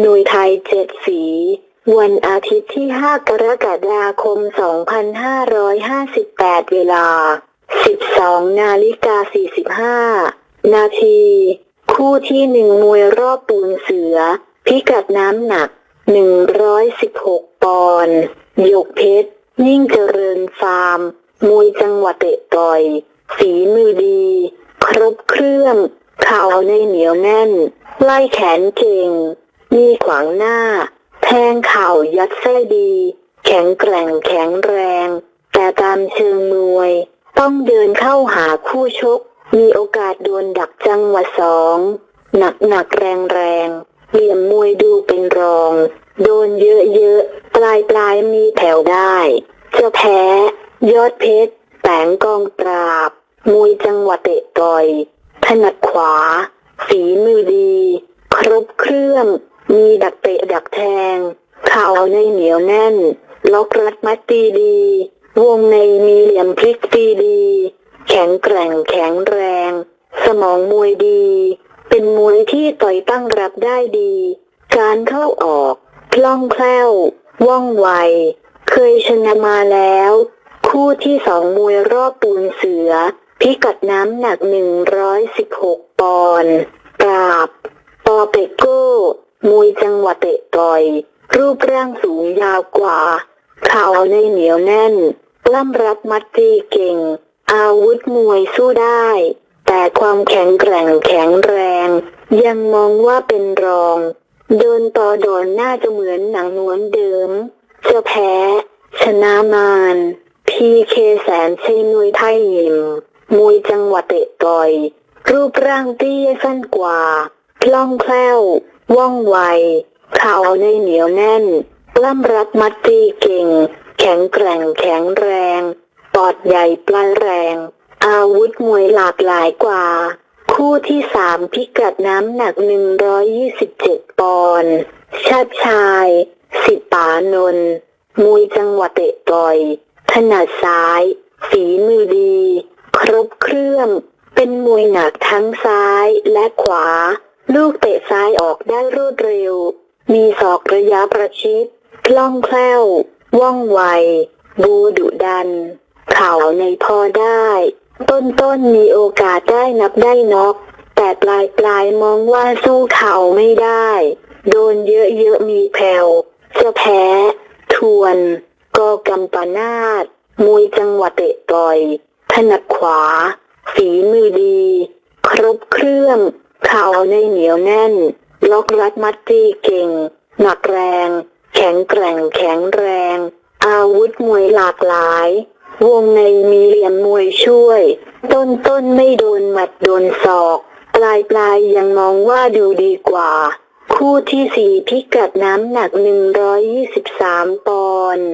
หน่วยไทยเจ็ดสี วันอาทิตย์ที่ 5 กรกฎาคม 2558 เวลา 12 นาฬิกา 45 นาที คู่ที่หนึ่งมวยรอบปูนเสือ พิกัดน้ำหนัก 116 ปอนด์หยกเพชร ยิ่งเจริญฟาร์ม มวยจังหวัดเตะต่อย ฝีมือดี ครบเครื่องเข่าในเหนียวแน่น ไล่แขนเก่ง มีขวางหน้า แทงเข่ายัดไส้ดี แข็งแกร่งแข็งแรง แต่ตามเชิงมวย ต้องเดินเข้าหาคู่ชก มีโอกาสโดนดักจังหวะสองหนักหนักแรงแรงเหลี่ยมมวยดูเป็นรอง โดนเยอะเยอะปลายปลายมีแถวได้จะแพ้ ยอดเพชรแสงกองปราบ มวยจังหวะเตะต่อยถนัดขวา ฝีมือดี ครบเครื่อง มีดักเตะดักแทง เข่าในเหนียวแน่น ล็อกรัดมัดตีดี วงในมีเหลี่ยมพลิกตีดี แข็งแกร่งแข็งแรง สมองมวยดี เป็นมวยที่ต่อยตั้งรับได้ดี การเข้าออกคล่องแคล่ว ว่องไว เคยชนะมาแล้ว คู่ที่สองมวยรอบปูนเสือ พิกัดน้ำหนัก 116 ปอนด์ปราบ ปอเปโก้ มวยจังหวะเตะต่อย รูปร่างสูงยาวกว่าเข่าในเหนียวแน่นกล้ำรับมัดตีเก่ง อาวุธมวยสู้ได้ แต่ความแข็งแกร่งแข็งแรง ยังมองว่าเป็นรอง เดินต่อดอนน่าจะเหมือนหนังนวนเดิม จะแพ้ ชนะมารพีเคแสนชัยมวยไทยยิมมวยจังหวะเตะต่อย รูปร่างเตี้ยสั้นกว่าคล่องแคล่ว ว่องไวเข่าในเหนียวแน่นกล้ำรัดมัดตีเก่ง แข็งแกร่งแข็งแรง ปอดใหญ่ปลายแรง อาวุธมวยหลากหลายกว่า คู่ที่สามพิกัดน้ำหนัก 127 ปอนด์ชาติชาย สิปานนท์มวยจังหวะเตะต่อย ถนัดซ้าย ฝีมือดี ครบเครื่อง เป็นมวยหนักทั้งซ้ายและขวา ลูกเตะซ้ายออกได้รวดเร็ว มีศอกระยะประชิด คล่องแคล่ว ว่องไว บูดุดัน เข่าในพอได้ ต้นต้นมีโอกาสได้นับได้น็อกแต่ปลายปลายมองว่าสู้เข่าไม่ได้ โดนเยอะเยอะมีแผ่วจะแพ้ ทวนกอกำปนาตมวยจังหวะเตะต่อย ถนัดขวา ฝีมือดี ครบเครื่อง เข่าในเหนียวแน่น ล็อกรัดมัดตีเก่ง หนักแรง แข็งแกร่งแข็งแรง อาวุธมวยหลากหลาย วงในมีเหลี่ยมมวยช่วย ต้นต้นไม่โดนหมัดโดนศอก ปลายปลายยังมองว่าดูดีกว่า คู่ที่สี่พิกัดน้ำหนัก 123 ปอนด์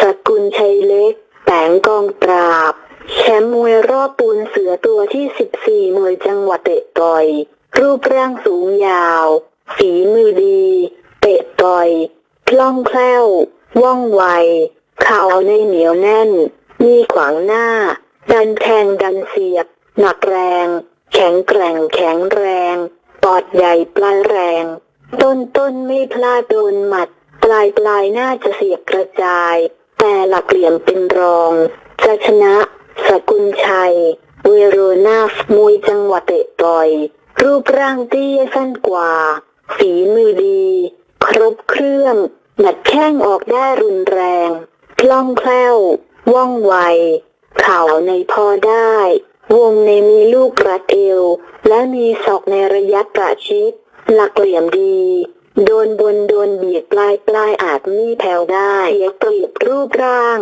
สกุลชัยเล็กแตงกองปราบ แชมป์มวยรอบปูนเสือตัวที่ 14 มวยจังหวัดเตะต่อย รูปร่างสูงยาว ฝีมือดี เตะต่อยคล่องแคล่ว ว่องไว เข่าในเหนียวแน่น มีขวางหน้า ดันแทงดันเสียบ หนักแรง แข็งแกร่งแข็งแรง ปอดใหญ่ปลายแรง ต้นต้นไม่พลาดโดนหมัด ปลายปลายน่าจะเสียบกระจาย แต่หลักเหลี่ยมเป็นรอง จะชนะ สกุลชัย เวโรนาฟมวยจังหวะเตะต่อย รูปร่างเตี้ยสั้นกว่า ฝีมือดี ครบเครื่อง หนัดแข้งออกได้รุนแรง คล่องแคล่ว ว่องไว เข่าในพอได้ วงในมีลูกรัดเอว และมีศอกในระยะประชิด หลักเหลี่ยมดีโดนบนโดนเบียดปลายปลายอาจมีแผ่วได้เสียเปรียบรูปร่าง